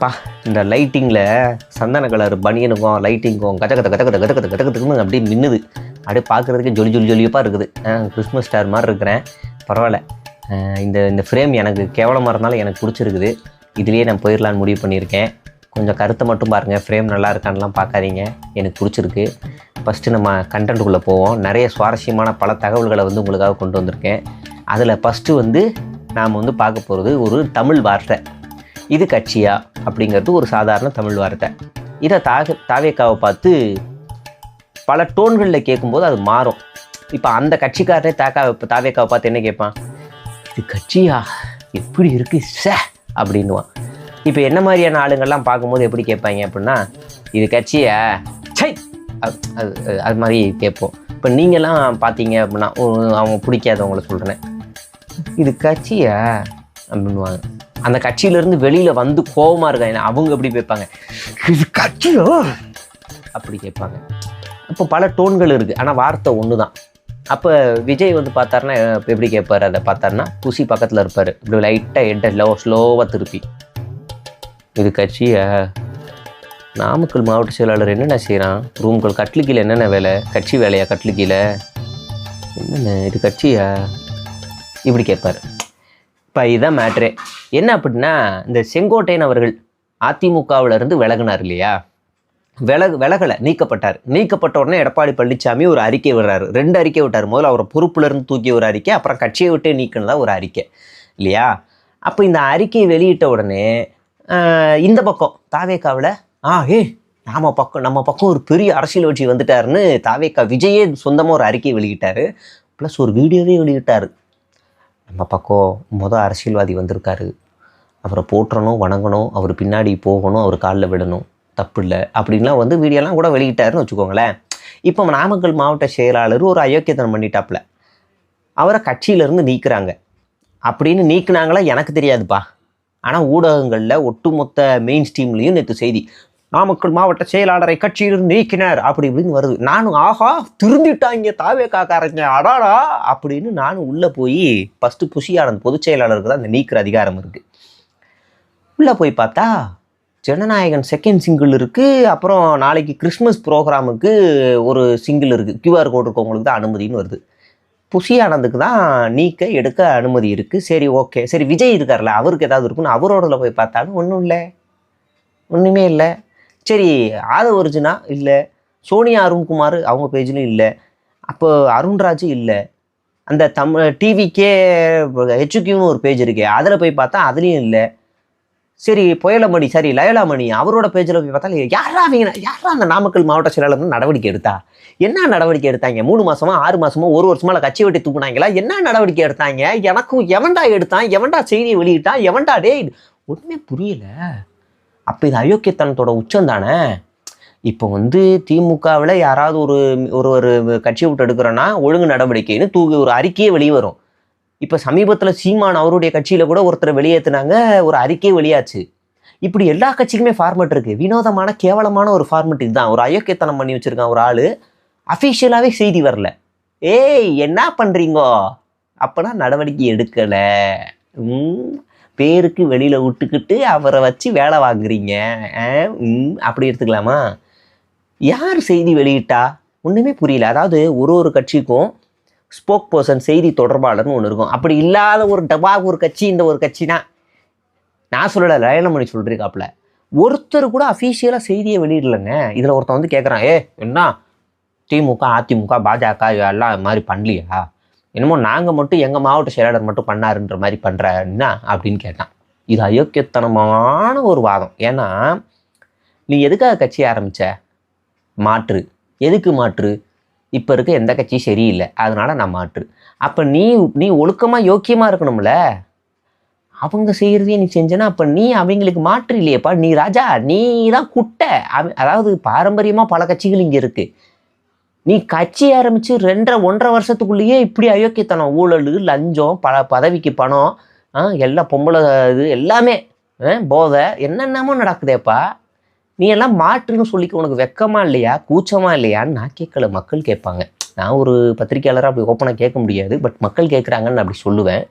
பா இந்த லைட்டிங்கில் சந்தன கலர் பனியனுக்கும் லைட்டிங்கும் கச்ச கத்த கத்த கத்த கத்த கத்த கத்த அப்படியே மின்னுது. அப்படியே பார்க்குறதுக்கு ஜொலி ஜொலி ஜொலியப்பாக இருக்குது. கிறிஸ்மஸ் ஸ்டார் மாதிரி இருக்கிறேன். பரவாயில்ல. இந்த இந்த ஃப்ரேம் எனக்கு கேவலமாக இருந்தாலும் எனக்கு பிடிச்சிருக்குது. இதுலேயே நான் போயிடலான்னு முடிவு பண்ணியிருக்கேன். கொஞ்சம் கருத்தை மட்டும் பாருங்கள் ஃப்ரேம் நல்லா இருக்கான்லாம் பார்க்காதீங்க. எனக்கு பிடிச்சிருக்கு. ஃபஸ்ட்டு நம்ம கண்டென்ட்டுக்குள்ளே போவோம். நிறைய சுவாரஸ்யமான பல தகவல்களை வந்து உங்களுக்காக கொண்டு வந்திருக்கேன். அதில் ஃபஸ்ட்டு வந்து நாம் வந்து பார்க்க போகிறது ஒரு தமிழ் வார்த்தை. இது கட்சியா அப்படிங்கிறது ஒரு சாதாரண தமிழ் வார்த்தை. இதை தாக தாவேக்காவை பார்த்து பல டோன்களில் கேட்கும்போது அது மாறும். இப்போ அந்த கட்சிக்காரனே தாக்கா தாவேக்காவை பார்த்து என்ன கேட்பான்? இது கட்சியா? எப்படி இருக்கு? சே அப்படின்னுவான். இப்போ என்ன மாதிரியான ஆளுங்கள்லாம் பார்க்கும்போது எப்படி கேட்பாங்க அப்படின்னா இது கட்சியா? சை அது அது- அது மாதிரி கேட்போம். இப்போ நீங்கள்லாம் பார்த்தீங்க அப்படின்னா அவங்க பிடிக்காதவங்கள சொல்கிறேன் இது கட்சியா? அப்படின்னுவாங்க. அந்த கட்சியிலேருந்து வெளியில் வந்து கோபமாக இருக்காங்க அவங்க எப்படி கேட்பாங்க? இது கட்சியோ? அப்படி கேட்பாங்க. அப்போ பல டோன்கள் இருக்குது ஆனால் வார்த்தை ஒன்று தான் அப்போ விஜய் வந்து பார்த்தாருன்னா எப்படி கேட்பார்? அதை பார்த்தாருன்னா குசி பக்கத்தில் இருப்பார். இப்படி லைட்டாக எட்ட லோ ஸ்லோவாக திருப்பி. இது கட்சியா. நாமக்கல் மாவட்ட செயலாளர் என்னென்ன செய்கிறான் ரூம்கள் கட்லுக்கீழ என்னென்ன வேலை? கட்சி வேலையா கட்லுக்கீழ என்னென்ன? இது கட்சியா? இப்படி கேட்பாரு. இப்போ இதுதான் மேட்ரே என்ன அப்படின்னா இந்த செங்கோட்டையன் அவர்கள் அதிமுகவிலிருந்து விலகினார் இல்லையா? விலகு விலகலை நீக்கப்பட்டார். நீக்கப்பட்ட உடனே எடப்பாடி பழனிசாமி ஒரு அறிக்கை விடுறாரு. ரெண்டு அறிக்கை விட்டார். முதல்ல அவரை பொறுப்புலேருந்து தூக்கி ஒரு அறிக்கை அப்புறம் கட்சியை விட்டே நீக்கினதா ஒரு அறிக்கை இல்லையா? அப்போ இந்த அறிக்கையை வெளியிட்ட உடனே இந்த பக்கம் தாவேக்காவில் ஆ ஏ நாம பக்கம் நம்ம பக்கம் ஒரு பெரிய அரசியல் கட்சி வந்துட்டாருன்னு தாவேக்கா விஜயே சொந்தமாக ஒரு அறிக்கை வெளியிட்டாரு. ப்ளஸ் ஒரு வீடியோவே வெளியிட்டார். நம்ம பக்கம் மொதல் அரசியல்வாதி வந்திருக்காரு. அவரை போற்றணும் வணங்கணும் அவர் பின்னாடி போகணும் அவர் காலில் விடணும். தப்பு இல்லை அப்படின்லாம் வந்து வீடியோலாம் கூட வெளியிட்டாருன்னு வச்சுக்கோங்களேன். இப்போ நாமக்கல் மாவட்ட செயலாளர் ஒரு அயோக்கியத்தனம் பண்ணிட்டாப்புல. அவரை கட்சியிலேருந்து நீக்கிறாங்க. அப்படின்னு நீக்கினாங்களா எனக்கு தெரியாதுப்பா. ஆனால் ஊடகங்களில் ஒட்டுமொத்த மெயின் ஸ்ட்ரீம்லேயும் நேற்று செய்தி. நாமக்கல் மாவட்ட செயலாளரை கட்சியிலிருந்து நீக்கினார் அப்படி இப்படின்னு வருது. நானும் ஆஹா திருந்திட்டாங்க தாவே காக்காரங்க அடாடா அப்படின்னு நானும் உள்ளே போய் ஃபஸ்ட்டு புஷியானந்த் பொதுச் செயலாளருக்கு தான் அந்த நீக்கிற அதிகாரம் இருக்குது உள்ளே போய் பார்த்தா ஜனநாயகன் செகண்ட் சிங்கிள் இருக்குது அப்புறம் நாளைக்கு கிறிஸ்மஸ் ப்ரோக்ராமுக்கு ஒரு சிங்கிள் இருக்குது கியூஆர் கோடு இருக்கவங்களுக்கு தான் அனுமதின்னு வருது. புஷியானந்துக்கு தான் நீக்க எடுக்க அனுமதி இருக்குது சரி ஓகே சரி விஜய் இருக்கார்ல அவருக்கு ஏதாவது இருக்குன்னு அவரோடல போய் பார்த்தாலும் ஒன்றும் இல்லை. ஒன்றுமே இல்லை. சரி ஆத ஒரிஜினா இல்லை சோனியா அருண்குமார் அவங்க பேஜ்லையும் இல்லை அப்போ அருண்ராஜ் இல்லை. அந்த தமிழ் டிவிக்கே ஹெச்யூக்யூன்னு ஒரு பேஜ் இருக்கே அதில் போய் பார்த்தா அதுலேயும் இல்லை. சரி புயலமணி சரி லயலாமணி அவரோட பேஜில் போய் பார்த்தா யாரா அவங்க யாரா அந்த நாமக்கல் மாவட்ட செயலாளர் நடவடிக்கை எடுத்தா? என்ன நடவடிக்கை எடுத்தாங்க? மூணு மாசமா ஆறு மாசமா ஒரு வருஷமா கட்சி வெட்டி தூக்குனாங்களா? என்ன நடவடிக்கை எடுத்தாங்க? எனக்கும் எவன்டா எடுத்தான்? எவன்டா செய்தியை வெளியிட்டான்? எவன்டா டேய்? ஒன்றுமே புரியல. அப்போ இது அயோக்கியத்தனத்தோட உச்சம் தானே? இப்போ வந்து திமுகவில் யாராவது ஒரு ஒரு ஒரு கட்சியை விட்டு எடுக்கிறோன்னா ஒழுங்கு நடவடிக்கைன்னு தூக்கி ஒரு அறிக்கையே வெளியே வரும். இப்போ சமீபத்தில் சீமான் அவருடைய கட்சியில் கூட ஒருத்தரை வெளியேற்றுனாங்க ஒரு அறிக்கையே வெளியாச்சு. இப்படி எல்லா கட்சிக்குமே ஃபார்மெட் இருக்குது வினோதமான கேவலமான ஒரு ஃபார்மெட் இதுதான். ஒரு அயோக்கியத்தனம் பண்ணி வச்சுருக்கான் ஒரு ஆள். அஃபிஷியலாகவே செய்தி வரல. ஏய் என்ன பண்ணுறீங்கோ அப்போனா நடவடிக்கை எடுக்கலை. பேருக்கு வெளியில் விட்டுக்கிட்டு அவரை வச்சு வேலை வாங்குறீங்க. ஆ, அப்படி எடுத்துக்கலாமா? யார் செய்தி வெளியிட்டா? ஒன்றுமே புரியல. அதாவது ஒரு ஒரு கட்சிக்கும் ஸ்போக் பர்சன் செய்தி தொடர்பாளர்னு ஒன்று இருக்கும். அப்படி இல்லாத ஒரு டபா ஒரு கட்சி இந்த ஒரு கட்சினா நான் சொல்லலை லயனமணி சொல்லிருக்காப்புல. ஒருத்தர் கூட அஃபீஷியலாக செய்தியை வெளியிடலைங்க. இதில் ஒருத்தன் வந்து கேட்குறான் ஏ என்ன? திமுக அதிமுக பாஜக எல்லாம் இது மாதிரி பண்ணலையா? என்னமோ நாங்கள் மட்டும் எங்கள் மாவட்ட செயலாளர் மட்டும் பண்ணாருன்ற மாதிரி பண்ணுற என்ன அப்படின்னு கேட்டான். இது அயோக்கியத்தனமான ஒரு வாதம். ஏன்னா நீ எதுக்காக கட்சி ஆரம்பிச்ச? மாற்று. எதுக்கு மாற்று? இப்போ இருக்க எந்த கட்சியும் சரியில்லை. அதனால் நான் மாற்று. அப்போ நீ நீ ஒழுக்கமாக யோக்கியமாக இருக்கணும்ல? அவங்க செய்கிறதையே நீ செஞ்சனா அப்போ நீ அவங்களுக்கு மாற்று இல்லையேப்பா. நீ ராஜா நீ தான் குட்டை. அவ- அதாவது பாரம்பரியமாக பல கட்சிகள் இங்கே இருக்குது நீ கட்சி ஆரம்பித்து ரெண்டரை ஒன்றரை வருஷத்துக்குள்ளேயே இப்படி அயோக்கியத்தனம் ஊழல் லஞ்சம் பல பதவிக்கு பணம் ஆ, எல்லாம் பொம்பளை இது எல்லாமே ஆ, போதை என்னென்னமோ நடக்குதேப்பா. நீ எல்லாம் மாற்றுன்னு சொல்லிக்க உனக்கு வெக்கமாக இல்லையா கூச்சமாக இல்லையான்னு நான் கேட்கல. மக்கள் கேட்பாங்க. நான் ஒரு பத்திரிக்கையாளராக அப்படி ஓப்பனாக கேட்க முடியாது பட் மக்கள் கேட்குறாங்கன்னு அப்படி சொல்லுவேன்.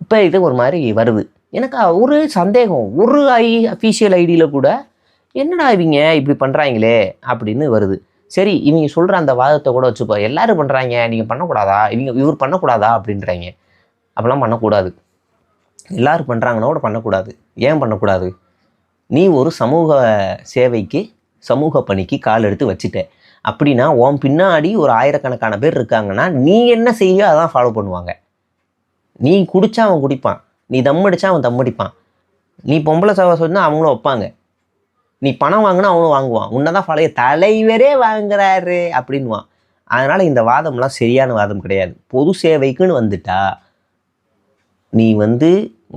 இப்போ இது ஒரு மாதிரி வருது. எனக்கு ஒரு சந்தேகம் ஒரு ஐ அஃபீஷியல் ஐடியில் கூட என்னடா இவங்க இப்படி பண்ணுறாங்களே அப்படின்னு வருது. சரி இவங்க சொல்கிற அந்த வாதத்தை கூட வச்சுப்போ எல்லாரும் பண்ணுறாங்க நீங்கள் பண்ணக்கூடாதா? இவங்க இவர் பண்ணக்கூடாதா? அப்படின்றாங்க. அப்படிலாம் பண்ணக்கூடாது. எல்லோரும் பண்ணுறாங்கன்னா கூட பண்ணக்கூடாது. ஏன் பண்ணக்கூடாது? நீ ஒரு சமூக சேவைக்கு சமூக பணிக்கு கால் எடுத்து வச்சுட்ட. அப்படின்னா உன் பின்னாடி ஒரு ஆயிரக்கணக்கான பேர் இருக்காங்கன்னா நீ என்ன செய்யோ அதான் ஃபாலோ பண்ணுவாங்க. நீ குடித்தா அவன் குடிப்பான். நீ தம் அடித்தா அவன் தம் அடிப்பான். நீ பொம்பளை சேவை சொன்னால் அவங்களும் வைப்பாங்க. நீ பணம் வாங்கினா அவனும் வாங்குவான். உன்னை தான் பழைய தலைவரே வாங்குறாரு அப்படின்வான் அதனால் இந்த வாதம்லாம் சரியான வாதம் கிடையாது. பொது சேவைக்குன்னு வந்துட்டா நீ வந்து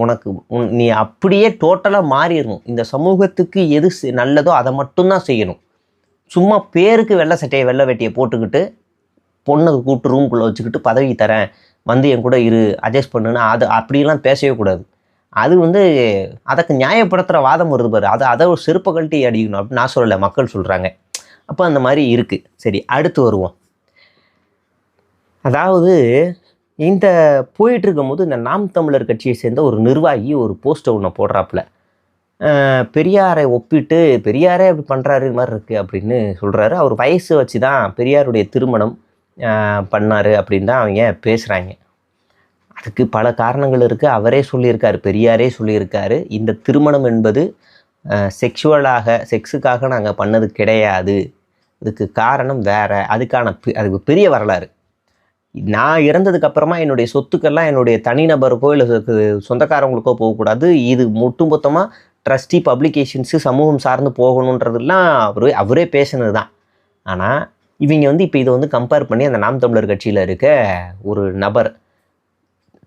உனக்கு உன் நீ அப்படியே டோட்டலாக மாறிடணும். இந்த சமூகத்துக்கு எது நல்லதோ அதை மட்டும்தான் செய்யணும். சும்மா பேருக்கு வெள்ளை சட்டையை வெள்ளை வெட்டியை போட்டுக்கிட்டு பொண்ணை கூப்பிட்டு ரூம்குள்ளே வச்சுக்கிட்டு பதவி தரேன். வந்து என் கூட இரு அட்ஜஸ்ட் பண்ணுன்னு அது அப்படிலாம் பேசவே கூடாது. அது வந்து அதுக்கு நியாயப்படுத்துகிற வாதம் வருது பாரு. அதை அதை ஒரு செருப்பை கழட்டி அடிக்கணும் அப்படின்னு நான் சொல்லலை. மக்கள் சொல்கிறாங்க அப்போ அந்த மாதிரி இருக்குது சரி அடுத்து வருவோம். அதாவது இந்த போயிட்டு இருக்கும்போது இந்த நாம் தமிழர் கட்சியை சேர்ந்த ஒரு நிர்வாகி ஒரு போஸ்ட்டை ஒன்று போடுறாப்புல. பெரியாரை ஒப்பிட்டு பெரியாரே அப்படி பண்ணுறாரு இது மாதிரி இருக்குது அப்படின்னு சொல்கிறாரு அவர் வயசு வச்சு தான் பெரியாருடைய திருமணம் பண்ணார் அப்படின்னு தான் அவங்க பேசுகிறாங்க அதுக்கு பல காரணங்கள் இருக்குது அவரே சொல்லியிருக்காரு பெரியாரே சொல்லியிருக்காரு. இந்த திருமணம் என்பது செக்ஷுவலாக செக்ஸுக்காக நாங்கள் பண்ணது கிடையாது. இதுக்கு காரணம் வேறு. அதுக்கான பெ- அதுக்கு பெரிய வரலாறு. நான் இறந்ததுக்கு அப்புறமா என்னுடைய சொத்துக்கெல்லாம் என்னுடைய தனிநபருக்கோ இல்லை சொந்தக்காரங்களுக்கோ போகக்கூடாது. இது ஒட்டுமொத்தமாக ட்ரஸ்டி பப்ளிகேஷன்ஸு சமூகம் சார்ந்து போகணுன்றதெல்லாம் அவரு அவரே பேசினது தான் ஆனால் இவங்க வந்து இப்போ இதை வந்து கம்பேர் பண்ணி அந்த நாம் தமிழர் கட்சியில் இருக்க ஒரு நபர்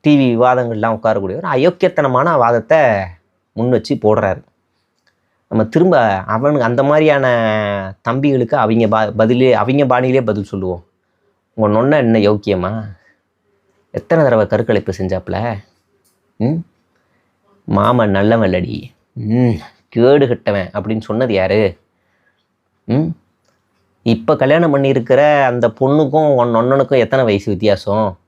டிவி விவாதங்கள்லாம் உட்காரக்கூடிய ஒரு அயோக்கியத்தனமான வாதத்தை முன் வச்சு போடுறாரு. நம்ம திரும்ப அவனுக்கு அந்த மாதிரியான தம்பிகளுக்கு அவங்க பா பதிலே அவங்க பாணியிலே பதில் சொல்லுவோம். உங்கள் நொன்ன என்ன யோக்கியமா? எத்தனை தடவை கருக்கலைப்பு செஞ்சாப்புல? ம்? மாமன் நல்லவன்லடி ம் கேடு கட்டவன் அப்படின்னு சொன்னது யார்? ம்? இப்போ கல்யாணம் பண்ணியிருக்கிற அந்த பொண்ணுக்கும் உன் நொன்னனுக்கும் எத்தனை வயசு வித்தியாசம்?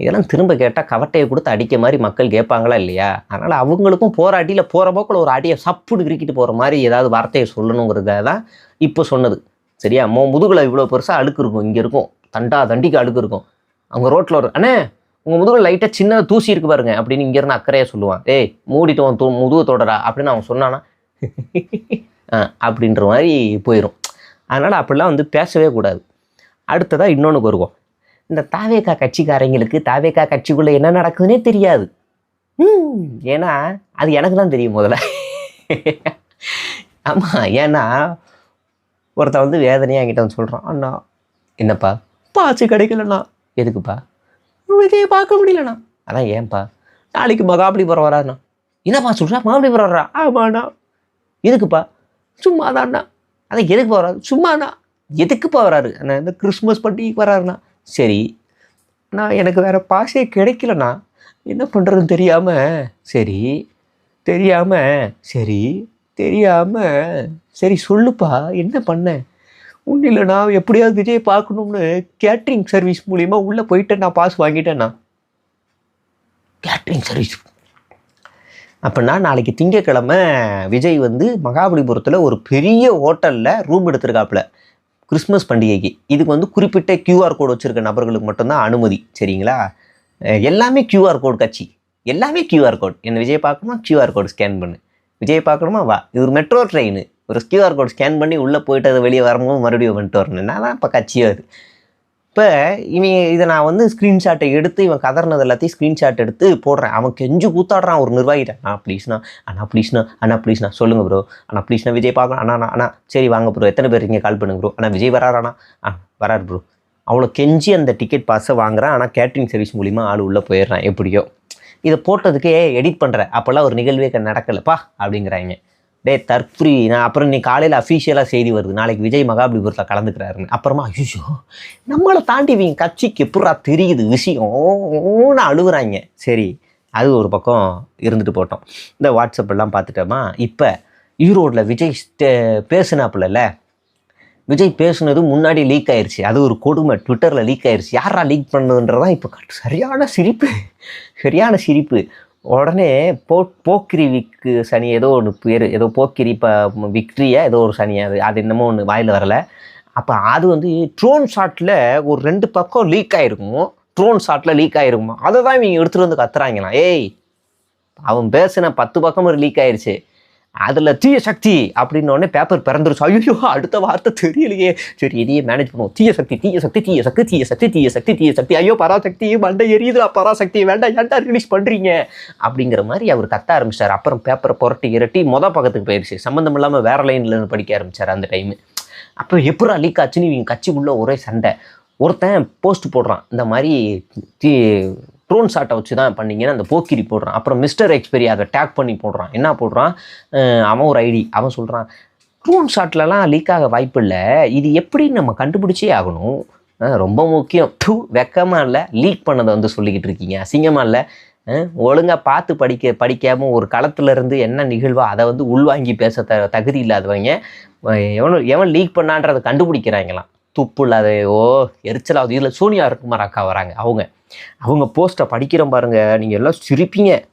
இதெல்லாம் திரும்ப கேட்டால் கவட்டையை கொடுத்து அடிக்க மாதிரி மக்கள் கேட்பாங்களா இல்லையா? அதனால் அவங்களுக்கும் போராட்டியில் போகிற போக்கில் ஒரு அடியை சப்புன்னு கிரிக்கிட்டு போகிற மாதிரி ஏதாவது வார்த்தையை சொல்லணுங்கிறத தான் இப்போ சொன்னது. சரியா? மோ முதுகில் இவ்வளோ பெருசாக அழுக்கு இருக்கும். இங்கே இருக்கும். தண்டா தண்டிக்கு அழுக்கு இருக்கும். அவங்க ரோட்டில் ஒரு அண்ணே உங்கள் முதுகில் லைட்டாக சின்ன தூசி இருக்கு பாருங்க. அப்படின்னு இங்கேருந்து அக்கறையாக சொல்லுவான். ஏய் மூடிட்டு தூ முதுகு தொடரா அப்படின்னு அவன் சொன்னானா. ஆ, அப்படின்ற மாதிரி போயிடும் அதனால் அப்படிலாம் வந்து பேசவே கூடாது. அடுத்ததாக இன்னொன்றுக்கு வருவோம். இந்த தாவேக்கா கட்சிக்காரங்களுக்கு தாவேக்கா கட்சிக்குள்ளே என்ன நடக்குதுன்னே தெரியாது. ம், ஏன்னா அது எனக்கு தான் தெரியும் முதல்ல. ஆமாம் ஏன்னா ஒருத்தன் வந்து வேதனையாக என்கிட்ட வந்து சொல்கிறான் அண்ணா என்னப்பா? பாச்சு கிடைக்கலண்ணா. எதுக்குப்பா? விஜயை பார்க்க முடியலண்ணா. அதான் ஏன்பா? நாளைக்கு மகாபலிபுரம் வராண்ணா என்னப்பா சொல்கிறா மகாபலிபுரம் வர்றா? ஆமாண்ணா. எதுக்குப்பா? சும்மா தான்ண்ணா அதான் எதுக்கு வராரு சும்மாண்ணா. எதுக்குப்பா வராரு அண்ணா இந்த கிறிஸ்மஸ் பண்டிகைக்கு வராருண்ணா சரி. நான் எனக்கு வேறு பாஸே கிடைக்கலண்ணா என்ன பண்ணுறதுன்னு தெரியாமல் சரி தெரியாமல் சரி தெரியாமல் சரி சொல்லுப்பா என்ன பண்ண? ஒன்றும் இல்லைண்ணா எப்படியாவது விஜய் பார்க்கணும்னு கேட்ரிங் சர்வீஸ் மூலிமா உள்ளே போயிட்டேன் நான் பாஸ் வாங்கிட்டேண்ணா கேட்ரிங் சர்வீஸ் அப்படின்னா நாளைக்கு திங்கக்கிழமை விஜய் வந்து மகாபலிபுரத்தில் ஒரு பெரிய ஹோட்டலில் ரூம் எடுத்திருக்காப்புல. கிறிஸ்மஸ் பண்டிகைக்கு. இதுக்கு வந்து குறிப்பிட்ட கியூஆர் கோடு வச்சுருக்க நபர்களுக்கு மட்டும்தான் அனுமதி. சரிங்களா? எல்லாமே கியூஆர் கோடு கட்சி. எல்லாமே கியூஆர் கோட் என்ன விஜய் பார்க்கணுமா? கியூஆர் கோடு ஸ்கேன் பண்ணு. விஜய் பார்க்கணுமா? வா. இது ஒரு மெட்ரோ ட்ரெயின் ஒரு கியூஆர் கோட் ஸ்கேன் பண்ணி உள்ளே போயிட்டு அதை வெளியே வரும்போது மறுபடியும் வந்துட்டு வரணும். என்ன தான் இப்போ கட்சியாக அது இப்போ இவன் இதை நான் வந்து ஸ்க்ரீன்ஷாட்டை எடுத்து இவன் கதறினது எல்லாத்தையும் ஸ்க்ரீன்ஷாட் எடுத்து போடுறேன். அவன் கெஞ்சு கூத்தாடுறான் ஒரு நிர்வாகிட்ட. அண்ணா ப்ளீஸ்ண்ணா அண்ணா. ப்ளீஸ்ண்ணா அண்ணா. ப்ளீஸ்ண்ணா சொல்லுங்கள் ப்ரோ அண்ணா ப்ளீஸ்ண்ணா விஜய் பார்க்கணும். அண்ணா அண்ணா, அண்ணா. சரி வாங்க ப்ரோ எத்தனை பேர் இங்கே கால் பண்ணுங்க ப்ரோ அண்ணா விஜய் வராராண்ணா ஆ வராரு ப்ரோ அவ்வளோ கெஞ்சி அந்த டிக்கெட் பாஸை வாங்குறான். ஆனால் கேட்ரிங் சர்வீஸ் மூலிமா ஆள் உள்ளே போயிடுறான். எப்படியோ. இதை போட்டதுக்கே எடிட் பண்ணுறேன் அப்போல்லாம் ஒரு நிகழ்வே நடக்கலப்பா அப்படிங்கிறாங்க. டே தற்ஃப்ரீ நான் அப்புறம் நீ காலையில் அஃபீஷியலாக செய்தி வருது. நாளைக்கு விஜய் மகாபலிபுரத்தில் கலந்துக்கிறாருன்னு. அப்புறமா ஐயோ நம்மளை தாண்டி இவங்க கட்சிக்கு எப்படா தெரியுது விஷயம். ஓன்னு அழுகுறாங்க. சரி அது ஒரு பக்கம் இருந்துட்டு போட்டோம். இந்த வாட்ஸ்அப்பெல்லாம் பார்த்துட்டோமா? இப்போ ஈரோட்டில் விஜய் ஸ்டே- பேசுனாப்புலல்ல விஜய் பேசுனது முன்னாடி லீக் ஆயிடுச்சு அது ஒரு கொடுமை. ட்விட்டரில் லீக் ஆயிடுச்சு யாரா லீக் பண்ணதுன்றதான் இப்போ கட்- சரியான சிரிப்பு. சரியான சிரிப்பு. உடனே போ போக்கிரி விக்கு சனி ஏதோ ஒன்று பேர் ஏதோ போக்கிரி இப்போ விக்ட்ரியா ஏதோ ஒரு சனி அது அது என்னமோ ஒன்று வாயில் வரல. அப்போ அது வந்து ட்ரோன் ஷாட்டில் ஒரு ரெண்டு பக்கம் லீக் ஆகிருக்கும் ட்ரோன் ஷாட்டில் லீக் ஆகிருக்குமா அதை தான் இவங்க எடுத்துகிட்டு வந்து கத்துறாங்களாம். ஏய் அவன் பேசின பத்து பக்கம் ஒரு லீக் ஆயிடுச்சு அதில் தீய சக்தி அப்படின்ன பேப்பர் பிறந்துருச்சு. ஐயோ அடுத்த வார்த்தை தெரியலையே. சரி இதையே மேனேஜ் பண்ணுவோம். தீய சக்தி தீய சக்தி தீய சக்தி தீய சக்தி தீய சக்தி தீய சக்தி. ஐயோ பராசக்தி மண்டை எரியுதுடா பராசக்தி. வேண்டாம் ஏன்டா ரிலீஸ் பண்ணுறீங்க அப்படிங்கிற மாதிரி அவர் கத்த ஆரம்பிச்சார். அப்புறம் பேப்பரை புரட்டி இரட்டி மொதல் பக்கத்துக்கு போயிடுச்சு சம்மந்தம் இல்லாமல் வேற லைன்லேருந்து படிக்க ஆரம்பிச்சார் அந்த டைமு அப்போ எப்படா லீக் ஆச்சுன்னு இவங்க கட்சிக்குள்ளே ஒரே சண்டை. ஒருத்தன் போஸ்ட் போடுறான். இந்த மாதிரி தீ ட்ரோன் ஷாட்டை வச்சு தான் பண்ணீங்கன்னு அந்த போக்கிரி போடுறான். அப்புறம் மிஸ்டர் எக்ஸ்பெரி அதை டேக் பண்ணி போடுறான். என்ன போடுறான்? அவன் ஒரு ஐடி அவன் சொல்கிறான் ட்ரோன் ஷாட்லலாம் லீக் ஆக வாய்ப்பு இல்லை இது எப்படி நம்ம கண்டுபிடிச்சே ஆகணும். ரொம்ப முக்கியம். டூ வெக்கமாக இல்லை. லீக் பண்ணதை வந்து சொல்லிக்கிட்டு இருக்கீங்க. அசிங்கமாக இல்லை. ஒழுங்காக பார்த்து படிக்க படிக்காமல் ஒரு களத்துலேருந்து என்ன நிகழ்வோ அதை வந்து உள்வாங்கி பேச த தகுதி இல்லாதவங்க எவன் எவனும் எவன் லீக் பண்ணான்றதை கண்டுபிடிக்கிறாங்களாம். துப்பு இல்லாத ஓ எரிச்சலாவது. இதில் சோனியா இருக்குமார் அக்கா வராங்க. அவங்க. அவங்க போஸ்ட்டை படிக்கிறோம் பாருங்க. நீங்கள் எல்லாம் சிரிப்பீங்க.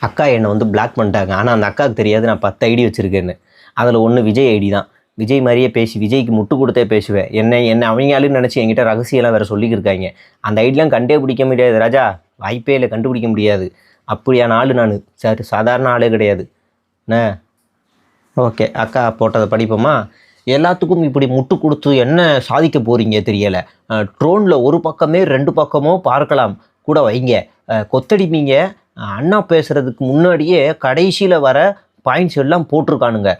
அக்கா என்னை வந்து பிளாக் பண்ணிட்டாங்க. ஆனால் அந்த அக்காவுக்கு தெரியாது நான் பத்து ஐடி வச்சுருக்கேன்னு. அதில் ஒன்று விஜய் ஐடி தான். விஜய் மாதிரியே பேசி விஜய்க்கு முட்டு கொடுத்தே பேசுவேன் என்ன என்ன அவங்களும் நினச்சி என்கிட்ட ரகசியம்லாம் வேறு சொல்லிக்கிருக்காங்க. அந்த ஐடிலாம் கண்டே பிடிக்க முடியாது ராஜா. வாய்ப்பே இல்லை கண்டுபிடிக்க முடியாது. அப்படியான ஆள் நான். சார் சாதாரண ஆளே கிடையாது. என்ன? ஓகே அக்கா போட்டதை படிப்போமா? எல்லாத்துக்கும் இப்படி முட்டு கொடுத்து என்ன சாதிக்க போகிறீங்க தெரியலை. ட்ரோனில் ஒரு பக்கமே ரெண்டு பக்கமோ பார்க்கலாம். கூட வைங்க. கொத்தடிப்பீங்க. அண்ணா பேசுகிறதுக்கு முன்னாடியே கடைசியில் வர பாயிண்ட்ஸ் எல்லாம் போட்டிருக்கானுங்க.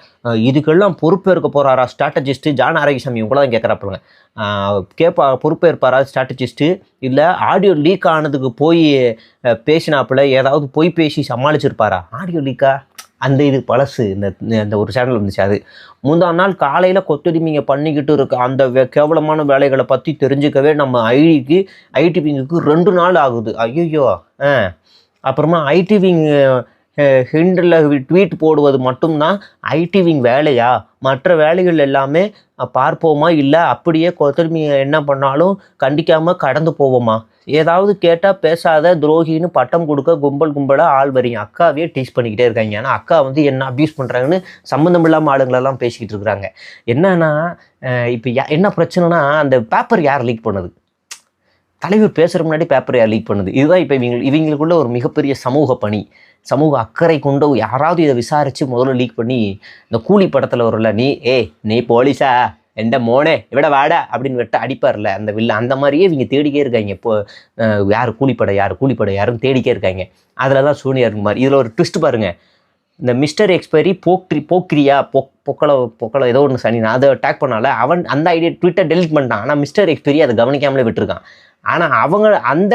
இதுக்கெல்லாம் பொறுப்பேற்க போகிறாரா ஸ்ட்ராட்டஜிஸ்ட்டு ஜான் ஆரோக்கியசாமி? இவங்க தான் கேட்குறாப்புலங்க. கேட்பா பொறுப்பேற்பாரா ஸ்ட்ராட்டஜிஸ்ட்டு இல்லை ஆடியோ லீக் ஆனதுக்கு போய் பேசினாப்புல ஏதாவது போய் பேசி சமாளிச்சிருப்பாரா? ஆடியோ லீக்கா அந்த இது பழசு இந்த இந்த ஒரு சேனல் இருந்துச்சு அது. முந்தா நாள் காலையில் கொத்தடிமைங்க பண்ணிக்கிட்டு இருக்க அந்த கேவலமான வேலைகளை பற்றி தெரிஞ்சுக்கவே நம்ம ஐடிக்கு ஐடிவிங்குக்கு ரெண்டு நாள் ஆகுது. ஐயோ ஆ. அப்புறமா ஐடிவிங் ஹிண்டில் ட்வீட் போடுவது மட்டும்தான் ஐடிவிங் வேலையா? மற்ற வேலைகள் எல்லாமே பார்ப்போமா? இல்லை அப்படியே கொத்தடிமைங்க என்ன பண்ணாலும் கண்டிக்காமல் கடந்து போவோமா? ஏதாவது கேட்டால் பேசாத துரோகின்னு பட்டம் கொடுக்க கும்பல் கும்பலாக ஆள் வரீங்க. அக்காவே டீச் பண்ணிக்கிட்டே இருக்காங்க. ஏன்னா அக்கா வந்து என்ன அப்யூஸ் பண்ணுறாங்கன்னு சம்மந்தம் இல்லாமல் ஆளுங்களெல்லாம் பேசிக்கிட்டு இருக்கிறாங்க என்னன்னா இப்போ என்ன பிரச்சனைனா அந்த பேப்பர் யார் லீக் பண்ணுது? தலைவர் பேசுகிற முன்னாடி பேப்பர் யார் லீக் பண்ணுது? இதுதான் இப்போ இவங்க இவங்களுக்குள்ள ஒரு மிகப்பெரிய சமூக பணி. சமூக அக்கறை கொண்டு யாராவது இதை விசாரித்து முதல்ல லீக் பண்ணி இந்த கூலி படத்தில் வரல நீ ஏ நீ போலீஸா எந்த மோனே இவிட வாடா அப்படின்னு விட்டு அடிப்பார்ல அந்த வில்ல. அந்த மாதிரியே இவங்க தேடிக்கே இருக்காங்க. இப்போ யார் கூலிப்படை யார் கூலிப்படை யாரும் தேடிக்கே இருக்காங்க. அதில் தான் சோனியா குமார் இதில் ஒரு ட்விஸ்ட் பாருங்கள் இந்த மிஸ்டர் எக்ஸ்பைரி போக்ரி போக்ரியா பொக் பொக்கலை பொக்கலை ஏதோ ஒன்று சனி நான் அதை அட்டாக் பண்ணால அவன் அந்த ஐடியா ட்விட்டர் டெலிட் பண்ணிட்டான். ஆனால் மிஸ்டர் எக்ஸ்பைரி அதை கவனிக்காமலே விட்டுருக்கான். ஆனால் அவங்க அந்த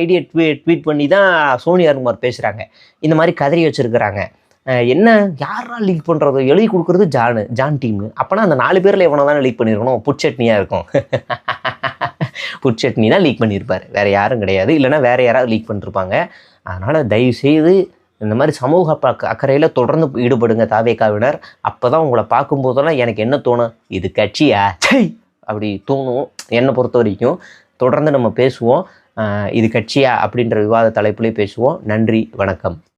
ஐடியா ட்வீட் ட்வீட் பண்ணி தான் சோனியா குமார் பேசுகிறாங்க இந்த மாதிரி கதறி வச்சுருக்கிறாங்க. என்ன? யாரா லீக் பண்ணுறது எழுதி கொடுக்குறது ஜானு ஜான் டீம் அப்போனா அந்த நாலு பேரில் எவனை தானே லீக் பண்ணியிருக்கணும் புட்சட்னியாக இருக்கும். புட்சட்னி தான் லீக் பண்ணியிருப்பார் வேறு யாரும் கிடையாது. இல்லைன்னா வேறு யாராவது லீக் பண்ணிருப்பாங்க. அதனால் தயவுசெய்து இந்த மாதிரி சமூக அக்கறையில் தொடர்ந்து ஈடுபடுங்க தாவேக்காவினர் அப்போ தான் உங்களை பார்க்கும்போதெல்லாம் எனக்கு என்ன தோணும்? இது கட்சியா? சை அப்படி தோணும். என்னை பொறுத்த வரைக்கும் தொடர்ந்து நம்ம பேசுவோம். இது கட்சியா? அப்படின்ற விவாத தலைப்புலேயே பேசுவோம். நன்றி வணக்கம்.